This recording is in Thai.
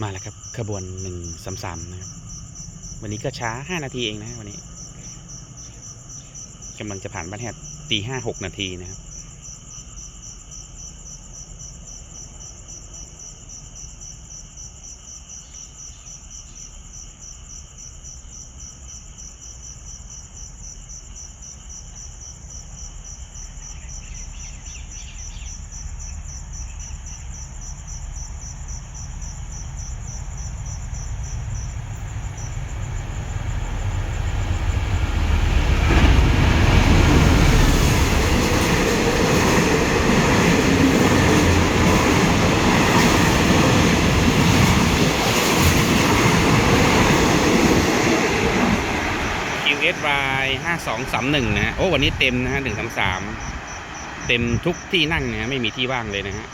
มาแล้วครับขบวนหนึ่งสามสามนะครับ วันนี้ก็ช้าห้านาทีเองนะวันนี้กำลังจะผ่านบ้านแฮดตีห้าหกนาทีนะครับ QSY 5231 นะฮะ โอ้ วันนี้เต็มนะฮะ133 เต็มทุกที่นั่งนะฮะ ไม่มีที่ว่างเลยนะฮะ